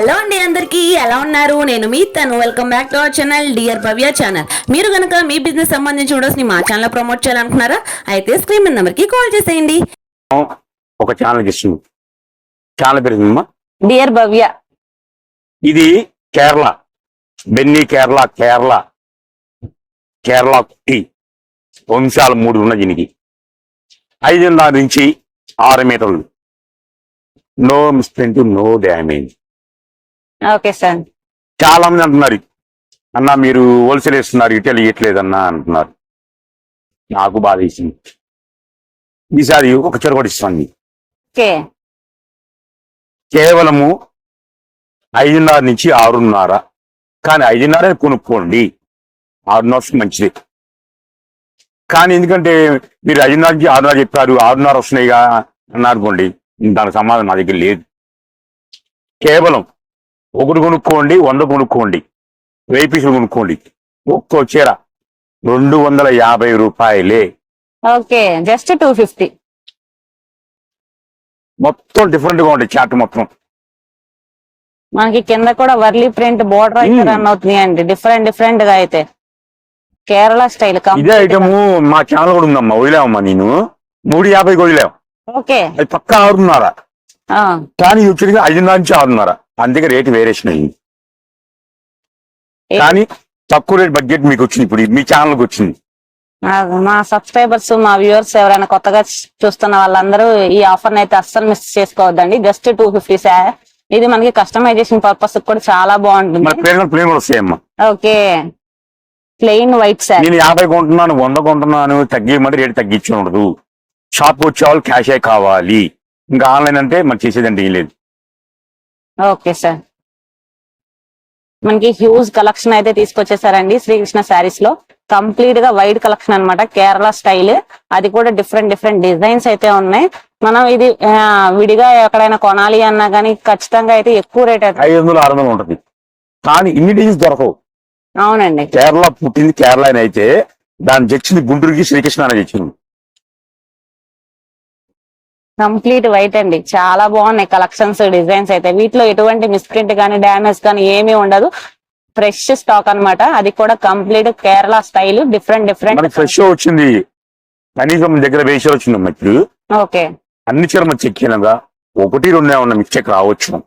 Hello అండి అందరికీ ఎలా ఉన్నారు? నేను మీ తను. Welcome back to our channel dear Bhavya channel మీరు కనుక మీ బిజినెస్ సంబంధించి వీడియోస్ని మా ఛానల్ ప్రమోట్ చేయాలనుకున్నారా అయితే స్క్రీన్ మీద నెంబర్కి కాల్ చేసేయండి. ఒక ఛానల్ ఇస్తుంది ఛానల్ పేరు ఏంటమ్మా? డియర్ భవ్య ఇది కేరళ. బెన్నీ కేరళ కేరళ. కేరళ టీ వంశాలు మూడు ఉన్నాయి దీనికి. ఐదున్నర నుంచి ఆరు మీటర్లు. No misprint no damage okay sir. చాలా మంది అంటున్నారు అన్న మీరు హోల్సేల్ ఇస్తున్నారు ఇటల్ ఇయ్యట్లేదన్నా అంటున్నారు. నాకు బాధ వేసింది. ఈసారి ఒక చెర కూడా కేవలము ఐదున్నర నుంచి ఆరున్నర కానీ ఐదున్నర కొనుక్కోండి. ఆరున్నర మంచిది. కానీ ఎందుకంటే మీరు ఐదున్నర నుంచి ఆరున్నర చెప్పారు ఆరున్నర వస్తున్నాయిగా అన్నారు అనుకోండి దానికి సమాధానం నా దగ్గర లేదు. కేవలం ఒకటి కొనుక్కోండి వంద కొనుక్కోండి వెయ్యి పీసులు కొనుక్కోండి. ఒక్కో చీర రెండు వందల యాభై రూపాయలే. Okay just two fifty. మొత్తం డిఫరెంట్గా ఉంటాయి చాట్ మొత్తం. మనకి కింద కూడా వర్లీ ప్రింట్ బోర్డర్ అయితే. రన్ అవుతుంది అండి డిఫరెంట్ డిఫరెంట్గా అయితే. కేరళ స్టైల్ ఇదే ఐటమ్ మా ఛానల్ కూడా ఉందమ్మా వదిలేవమ్మా నేను. మూడు యాభైకి వదిలేవు. ఓకే. అది పక్క ఆరున్నర. కానీ వచ్చేది ఐదున్నర నుంచి ఆరున్నర. అందుకే రేటు వేరియేషన్ అయింది. కానీ తక్కువ రేట్ బడ్జెట్ మీకు వచ్చింది ఇప్పుడు మీ ఛానల్కి వచ్చింది. మా సబ్స్క్రైబర్స్ మా వ్యూవర్స్ ఎవరైనా కొత్తగా చూస్తున్న వాళ్ళందరూ ఈ ఆఫర్ అయితే అస్సలు మిస్ చేసుకోవద్దండి. జస్ట్ టూ ఫిఫ్టీ ఇది మనకి కస్టమైజేషన్ పర్పస్ కూడా చాలా బాగుంటుంది. ఓకే. ప్లెయిన్ వైట్ శారీ నేను యాభై కొంటున్నాను వంద కొంటున్నాను తగ్గిమంటే రేటు తగ్గించి ఉండదు షాప్ వచ్చే వాళ్ళు క్యాషే కావాలి. ఇంకా ఆన్లైన్ అంటే మనం చేసేదంటే ఏం లేదు. Okay sir. మనకి హ్యూజ్ కలెక్షన్ అయితే తీసుకొచ్చేసారండి శ్రీకృష్ణ శారీస్లో. కంప్లీట్గా వైట్ కలెక్షన్ అన్నమాట కేరళ స్టైల్ అది కూడా డిఫరెంట్ డిఫరెంట్ డిజైన్స్ అయితే ఉన్నాయి. మనం ఇది విడిగా ఎక్కడైనా కొనాలి అన్నా కానీ ఖచ్చితంగా అయితే ఎక్కువ రేట్ అయితే ఐదు వందలు ఆరు వందలు ఉంటుంది. కానీ ఇన్ని డిజైన్స్ దొరకవు. అవునండి. కేరళ పుట్టింది కేరళ అయితే దాన్ని తెచ్చింది గుంటూరుకి శ్రీకృష్ణ అని తెచ్చింది కంప్లీట్ వైట్ అండి. చాలా బాగున్నాయి కలెక్షన్స్ డిజైన్స్ అయితే. వీటిలో ఎటువంటి మిస్ప్రింట్ కానీ డ్యామేజ్ కానీ ఏమీ ఉండదు. ఫ్రెష్ స్టాక్ అన్నమాట. అది కూడా complete Kerala style different different fresh వచ్చింది. కనీసం దగ్గర వేసి వచ్చింది ఇప్పుడు. ఓకే. అన్ని చీరలు చెక్ చేయనగా ఒకటి రెండు ఏమన్నా మిస్టేక్ రావచ్చు.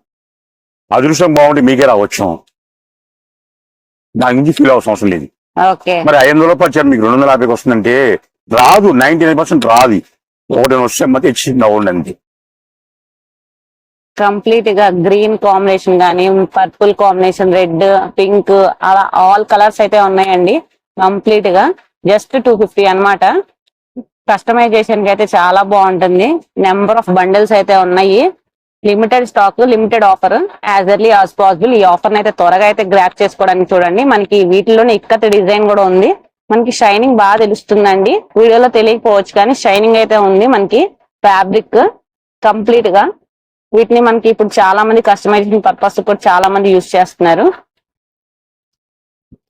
అదృష్టం బాగుంటే మీకే రావచ్చు. దాని నుంచి ఫీల్ అవ్వాల్సిన అవసరం లేదు. మరి ఐదు వందల రూపాయలు చీర మీకు రెండు వందల యాభైకి వస్తుందంటే రాదు. నైన్టీ నైన్ పర్సెంట్ రాదు. ఒకటి వస్తే మధ్య చిన్న ఉండండి కంప్లీట్గా గ్రీన్ కాంబినేషన్ గానీ పర్పుల్ కాంబినేషన్ రెడ్ పింక్ అలా ఆల్ కలర్స్ అయితే ఉన్నాయండి. కంప్లీట్గా జస్ట్ టూ ఫిఫ్టీ అనమాట కస్టమైజేషన్కి అయితే చాలా బాగుంటుంది. నెంబర్ ఆఫ్ బండిల్స్ అయితే ఉన్నాయి. Limited stock limited offer. As early as possible ఈ ఆఫర్ అయితే త్వరగా అయితే గ్రాప్ చేసుకోవడానికి చూడండి. మనకి వీటిలోనే ఇక్కత డిజైన్ కూడా ఉంది. మనకి షైనింగ్ బాగా తెలుస్తుందండి. వీడియోలో తెలియకపోవచ్చు కానీ షైనింగ్ అయితే ఉంది మనకి ఫ్యాబ్రిక్ కంప్లీట్గా. వీటిని మనకి ఇప్పుడు చాలా మంది కస్టమైజేషన్ పర్పస్ కూడా చాలా మంది యూజ్ చేస్తున్నారు.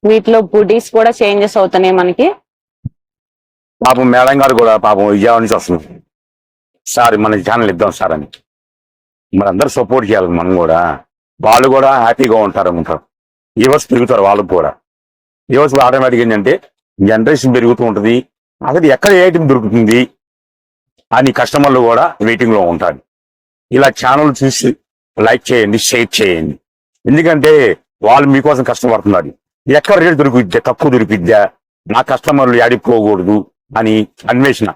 వీటిలో బుడీస్ కూడా చేంజెస్ అవుతున్నాయి మనకి. పాపం మేడం గారు కూడా పాపం విజయవాడ నుంచి వస్తున్నాం సార్ మన ఛానల్ ఇద్దాం సార్ అని. మనందరూ సపోర్ట్ చేయాలి మనం కూడా. వాళ్ళు కూడా హ్యాపీగా ఉంటారు అనుకుంటారు. యువర్స్ పెరుగుతారు వాళ్ళకు కూడా. యువర్స్ ఆటోమేటిక్ ఏంటంటే జనరేషన్ పెరుగుతూ ఉంటుంది. అసలు ఎక్కడ ఏ ఐటమ్ దొరుకుతుంది అని కస్టమర్లు కూడా వెయిటింగ్లో ఉంటారు. ఇలా ఛానల్ చూసి లైక్ చేయండి షేర్ చేయండి. ఎందుకంటే వాళ్ళు మీకోసం కష్టపడుతున్నారు. ఎక్కడ రేటు దొరికిద్దా తక్కువ దొరికిద్దా? నా కస్టమర్లు ఏడిపోకూడదు అని అన్వేషణ.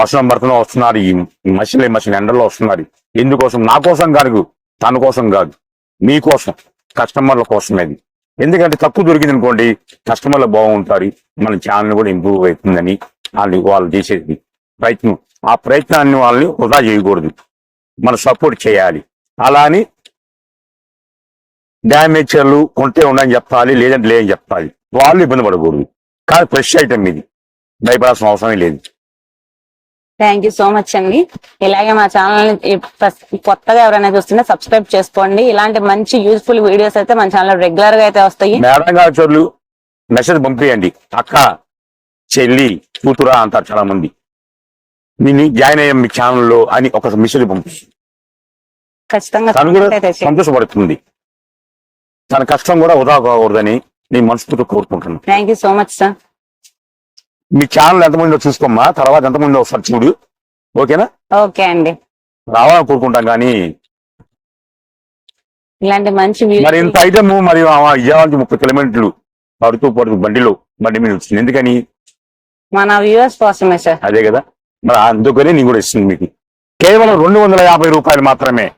వర్షం పడుతున్నా వస్తున్నారు ఈ మసిలే మసిలి ఎండల్లో వస్తున్నారు. ఎందుకోసం? నా కోసం కాదు తన కోసం కాదు. మీకోసం కస్టమర్ల కోసమేది ఎందుకంటే తక్కువ దొరికింది అనుకోండి కస్టమర్లు బాగుంటారు మన ఛానల్ కూడా ఇంప్రూవ్ అవుతుందని వాళ్ళు వాళ్ళు చేసేది. ప్రయత్నం ఆ ప్రయత్నాన్ని వాళ్ళని వృధా చేయకూడదు. మనం సపోర్ట్ చేయాలి. అలా అని డ్యామేజర్లు కొంటే ఉండని చెప్పాలి లేదంటే లేదని చెప్పాలి. వాళ్ళు ఇబ్బంది పడకూడదు. కానీ ఫ్రెష్ ఐటమ్ ఇది. భయపడాల్సిన అవసరం లేదు. థ్యాంక్ యూ సో మచ్ అండి ఇలాగే మా ఛానల్ కొత్తగా ఎవరైనా చూస్తుంటే సబ్స్క్రైబ్ చేసుకోండి. ఇలాంటి మంచి యూజ్ఫుల్ వీడియోస్ అయితే మన ఛానల్ రెగ్యులర్గా అయితే వస్తాయి. మేడం గారు చోర్లు మెసేజ్ పంపించండి అక్క చెల్లి కూతురా అంటారు చాలా మంది. నేను జాయిన్ అయ్యాం మీ ఛానల్లో అని ఒక మెసేజ్ పంపిస్తుంది ఖచ్చితంగా. సంతోషపడుతుంది. తన కష్టం కూడా వృధా కాకూడదని నేను మనస్ఫూర్తిగా కోరుకుంటున్నాను. Thank you so much sir me channel ఎంతమంది చూసుకోమ్మా. తర్వాత ఎంతమంది ఒకసారి చూడు. ఓకేనా? ఓకే అండి. రావాలని కోరుకుంటాం కానీ ఇలాంటి మంచి మరి ఇంత ఐటమ్ మరి విజయవాడ నుంచి ముప్పై కిలోమీటర్లు పడుతూ పడుతూ బండిలో బండి మీద వచ్చింది. ఎందుకని? మన వ్యూవర్స్ కోసమే సార్. అదే కదా. మరి అందుకనే నేను కూడా ఇస్తుంది మీకు. కేవలం రెండు వందల యాభై రూపాయలు మాత్రమే.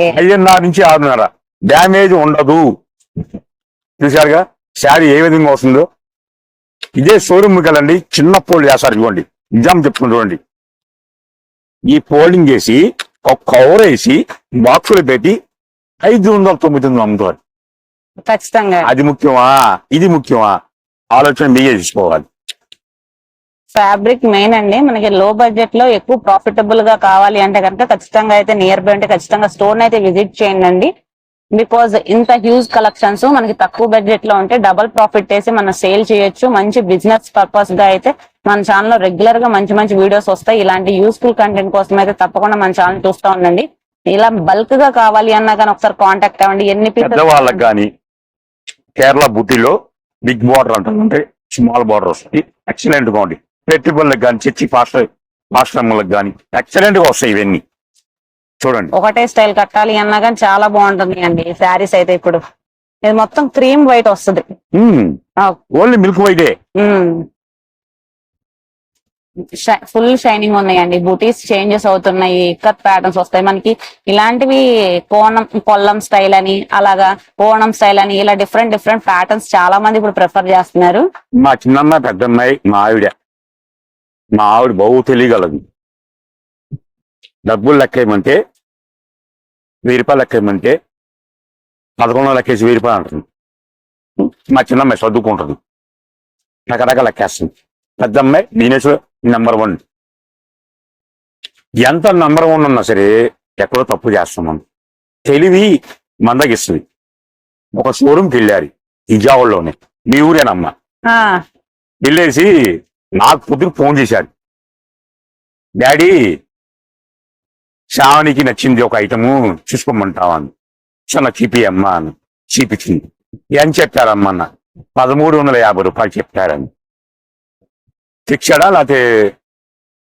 ఐదున్నర నుంచి ఆరున్నర. డ్యామేజ్ ఉండదు. చూశారుగా? శారీ ఏ విధంగా వస్తుందో? ఇదే షోరూమ్ వెళ్ళండి చిన్న పోల్ చేస్తారు ఇవ్వండి నిజాం చెప్పుకుని చూడండి. ఈ ఫోల్డింగ్ చేసి ఒక కవర్ వేసి బాక్సులు పెట్టి ఐదు వందల తొమ్మిది వందలు అమ్ముతారు. ఖచ్చితంగా. అది ముఖ్యమా? ఇది ముఖ్యమా? ఆలోచన మీరే తీసుకోవాలి. ఫ్యాబ్రిక్ మెయిన్ అండి. మనకి లో బడ్జెట్లో ఎక్కువ ప్రాఫిటబుల్గా కావాలి అంటే కనుక ఖచ్చితంగా అయితే నియర్ బై అంటే ఖచ్చితంగా స్టోర్ అయితే విజిట్ చేయండి అండి. బికాజ్ ఇంత హ్యూజ్ కలెక్షన్స్ మనకి తక్కువ బడ్జెట్లో ఉంటే డబల్ ప్రాఫిట్ వేసి మనం సేల్ చేయొచ్చు. మంచి బిజినెస్ పర్పస్గా అయితే మన ఛానల్లో రెగ్యులర్గా మంచి మంచి వీడియోస్ వస్తాయి. ఇలాంటి యూస్ఫుల్ కంటెంట్ కోసం అయితే తప్పకుండా మన ఛానల్ చూస్తూ ఉండండి. ఇలా బల్క్గా కావాలి అన్నా కానీ ఒకసారి కాంటాక్ట్ అవ్వండి. ఎన్ని వాళ్ళకి కానీ కేరళ బుట్టిలో బిగ్ బార్డర్ అంటే స్మాల్ బార్డర్ వస్తుంది ఎక్సలెంట్గా ఉంది పెట్టుబడులకు కానీ చర్చి పాస్టర్ పాస్టర్లకు కానీ ఎక్సలెంట్గా వస్తాయి ఇవన్నీ. చూడండి. ఒకటే స్టైల్ కట్టాలి అన్నా కానీ చాలా బాగుంటుంది అండి. శారీస్ అయితే ఇప్పుడు. ఇది మొత్తం క్రీమ్ వైట్ వస్తుంది. ఓన్లీ మిల్క్ వైటే? ఫుల్ షైనింగ్ ఉన్నాయండి. బూటీస్ చేంజెస్ అవుతున్నాయి. కట్ ప్యాటర్న్స్ వస్తాయి. మనకి ఇలాంటివి కోణం కొల్లం స్టైల్ అని అలాగా కోణం స్టైల్ అని ఇలా డిఫరెంట్ డిఫరెంట్ ప్యాటర్న్స్ చాలా మంది ఇప్పుడు ప్రిఫర్ చేస్తున్నారు. మా చిన్నమ్మాయి పెద్దమ్మాయి మా ఆవిడ. మా ఆవిడ బహు తెలియగలదు. డబ్బులు లెక్కేయమంటే వెయ్యి రూపాయలు లెక్కేయమంటే పదకొండు వందలు లెక్కేసి వెయ్యి రూపాయలు అంటుంది. మా చిన్నమ్మాయి చదువుకుంటుంది రకరకాల లెక్కేస్తుంది పెద్దమ్మాయి బిజినెస్ నెంబర్ వన్ ఎంత నెంబర్ వన్ ఉన్నా సరే ఎక్కడో తప్పు చేస్తాం మనం. తెలివి మందగిస్తుంది. ఒక షోరూమ్కి వెళ్ళారు ఇజావుల్లోనే మీ ఊరేనమ్మా. వెళ్ళేసి నాకు పొద్దున ఫోన్ చేశాడు. డాడీ శ్రావణికి నచ్చింది ఒక ఐటము చూసుకోమంటావా అని. చిన్న చీపి అమ్మా అని చీపించింది. ఏం చెప్పారమ్మా అన్న? పదమూడు వందల యాభై రూపాయలు చెప్పారని. ఫిక్స్డా లేకపోతే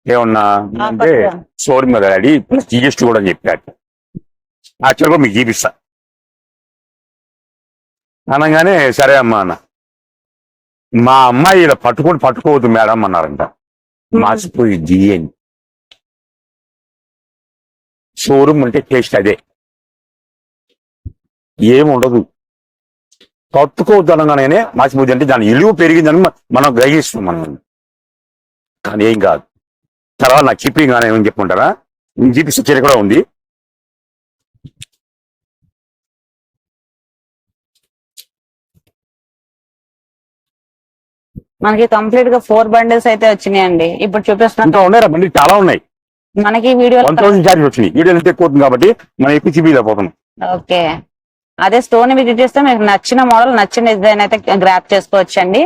ఏమన్నా అంటే స్టోర్ మీద డాడీ ప్లస్ జిఎస్టీ కూడా చెప్పాడు యాక్చువల్గా మీకు చూపిస్తా. అనగానే సరే అమ్మా అన్న. మా అమ్మాయి ఇలా పట్టుకొని పట్టుకోవద్దు మేడం అన్నారంట. మాసిపోయి జియని షోరూమ్ అంటే టేస్ట్ అదే. ఏముండదు. పట్టుకోవద్దు అనగానే మాసిపోద్ది అంటే దాని ఇలువ పెరిగిందని మనం గ్రహిస్తాం మనం. కానీ ఏం కాదు. తర్వాత నాకు చిప్పింగ్ కానీ ఏమని చెప్పుకుంటారా? జీపీ చర్య కూడా ఉంది. మనకి కంప్లీట్గా ఫోర్ బండిల్స్ అయితే వచ్చినాయండి. ఇప్పుడు చూపిస్తున్న ఉన్నాయి? బండి చాలా ఉన్నాయి. మనకి వీడియో వన్ థౌసండ్ వీడియో ఎంత ఎక్కువ అవుతుంది కాబట్టి మనం ఎక్కువ ఓకే. అదే స్టోర్ని విజిట్ చేస్తే మీకు నచ్చిన మోడల్ నచ్చిన డిజైన్ అయితే గ్రాప్ చేసుకోవచ్చు అండి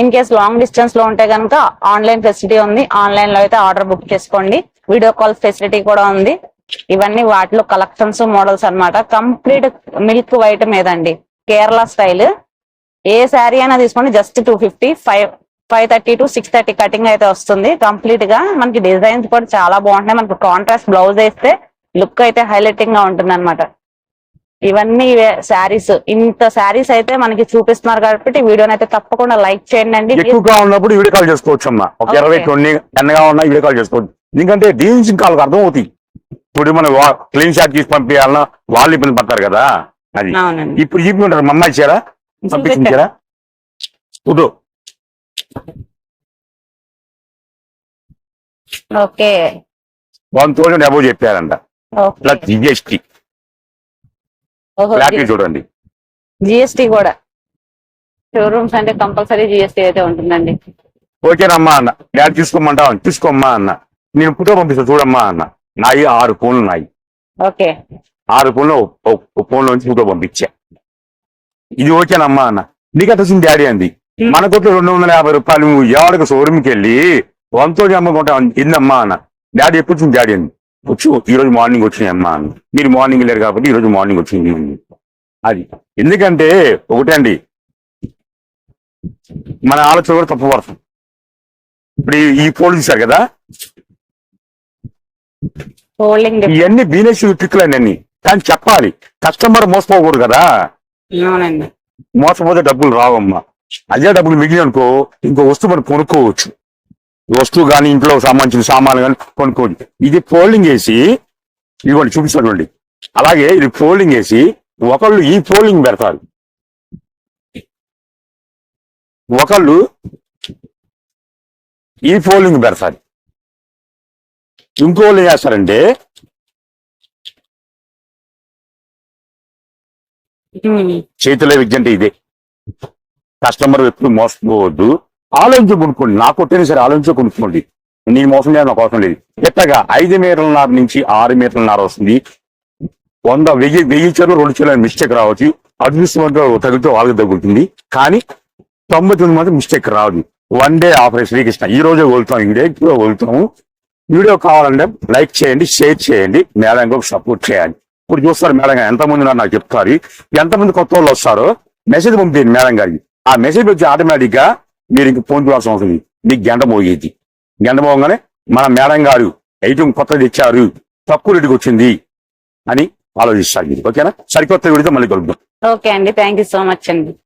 ఇన్ కేస్ లాంగ్ డిస్టెన్స్లో ఉంటే కనుక ఆన్లైన్ ఫెసిలిటీ ఉంది. ఆన్లైన్లో అయితే ఆర్డర్ బుక్ చేసుకోండి. వీడియో కాల్ ఫెసిలిటీ కూడా ఉంది. ఇవన్నీ వాటిలో కలెక్షన్స్ మోడల్స్ అన్నమాట. కంప్లీట్ మిల్క్ వైట్ మీదండి. కేరళ స్టైల్ ఏ శారీ అయినా తీసుకోండి. Just two fifty five five thirty to six thirty cutting అయితే వస్తుంది. కంప్లీట్గా మనకి డిజైన్స్ కూడా చాలా బాగుంటాయి మనకి కాంట్రాస్ట్ బ్లౌజ్ వేస్తే లుక్ అయితే హైలైటింగ్గా ఉంటుంది అనమాట ఇవన్నీ శారీస్ ఇంత శారీస్ అయితే మనకి చూపిస్తున్నారు కాబట్టి వీడియోని అయితే తప్పకుండా లైక్ చేయండి అండి. ఎక్కువగా ఉన్నప్పుడు వీడియో కాల్ చేసుకోవచ్చు అమ్మా. ఒక. ఇరవై కొన్ని ఎన్నగా ఉన్నా వీడియో కాల్ చేసుకోవచ్చు. ఎందుకంటే డీల్స్ కాళ్ళకి అర్థం అవుతాయి. ఇప్పుడు మనం క్లీన్ షాట్ తీసి పంపించాలన్నా వాళ్ళు ఇబ్బంది పడతారు కదా. అది. ఇప్పుడు చూపించారు మా అమ్మాయి ఇచ్చారా? పంపించారా? ఓకే. వన్ అబౌవ్ చెప్పారంట. Plus GST. క్లారిటీ చూడండి. జిఎస్టీ కూడా. షోరూమ్స్ అంటే కంపల్సరీ జిఎస్టీ అయితే ఉంటుందండి. ఓకేనమ్మా అన్న. డాడీ తీసుకోమంటావా తీసుకోమ్మా అన్న. నేను ఫోటో పంపిస్తా చూడమ్మా అన్న. నాయి ఆరు ఫోన్లు నాయి ఓకే. ఆరు ఫోన్లో ఫోన్లో నుంచి ఫోటో పంపించా. ఇది ఓకేనమ్మా అన్న. నీకు వచ్చింది డాడీ అంది. మన కొట్లు రెండు వందల యాభై రూపాయలు నువ్వు ఎవరికి షోరూమ్కి వెళ్ళి వంతో అమ్ముకుంటా ఇందమ్మా అన్న? డాడీ ఎప్పుడు వచ్చింది డాడీ అంది వచ్చు ఈ రోజు మార్నింగ్ వచ్చినాయి అమ్మా అన్న మీరు మార్నింగ్ వెళ్ళారు కాబట్టి ఈ రోజు మార్నింగ్ వచ్చింది అది. ఎందుకంటే ఒకటే అండి. మన ఆలోచన కూడా తప్పు పడుతుంది ఇప్పుడు ఈ- పోల్ చూశారు కదా? ఇవన్నీ బిజినెస్ ట్రిక్లు అన్ని. కానీ చెప్పాలి. కస్టమర్ మోసపోకూడదు కదా? మోసపోతే డబ్బులు రావమ్మా. అదే డబ్బులు మిగిలి అనుకో ఇంకో వస్తువు మనం కొనుక్కోవచ్చు. వస్తువు కానీ ఇంట్లో సంబంధించిన సామాన్లు కానీ కొనుక్కోవచ్చు. ఇది ఫోల్డింగ్ వేసి ఇవ్వండి చూపిస్తానండి అలాగే ఇది ఫోల్డింగ్ వేసి ఒకళ్ళు ఈ ఫోల్డింగ్ పెడతారు. ఒకళ్ళు ఈ ఫోల్డింగ్ పెడతారు. ఇంకోళ్ళు ఏం చేస్తారంటే. చేతిలో విద్య అంటే ఇదే. కస్టమర్ ఎప్పుడు మోసపోవద్దు. ఆలోచించి కొనుక్కోండి నాకు కొట్టిన సరే ఆలోచించి కొనుక్కోండి నీ మోసం లేదు నాకు అవసరం లేదు. ఎట్టగా ఐదు మీటర్లన్నర నుంచి ఆరు మీటర్లన్నర వస్తుంది. వంద వెయ్యి వెయ్యి చీరలు రెండు చీరలు మిస్టేక్ రావచ్చు. అదృష్టంతో తగిలితే వాళ్ళకి తగ్గుతుంది కానీ తొంభై తొమ్మిది మంది మిస్టేక్ రాదు. One day operation. శ్రీకృష్ణ ఈ రోజే వెళ్తాం ఇండే ఇప్పుడు వెళ్తాము వీడియో కావాలంటే లైక్ చేయండి షేర్ చేయండి మేడం సపోర్ట్ చేయండి ఇప్పుడు చూస్తారు మేడం గారు ఎంతమంది ఉన్నారు నాకు చెప్తారు. ఎంతమంది కొత్త వాళ్ళు వస్తారో మెసేజ్ పంపించండి మేడం గారికి. ఆ మెసేజ్ వచ్చి ఆటోమేటిక్గా మీరు ఇంక ఫోన్ చూడాల్సిన అవసరం మీకు గంట మోగేది. గంట మోగానే మన మేడం గారు ఐటమ్ కొత్తది ఇచ్చారు తక్కువ రేటుకి వచ్చింది అని ఆలోచిస్తారు మీరు. ఓకేనా? సరికొత్త వీడితో మళ్ళీ కలుద్దాం. ఓకే అండి. థ్యాంక్ యూ సో మచ్ అండి.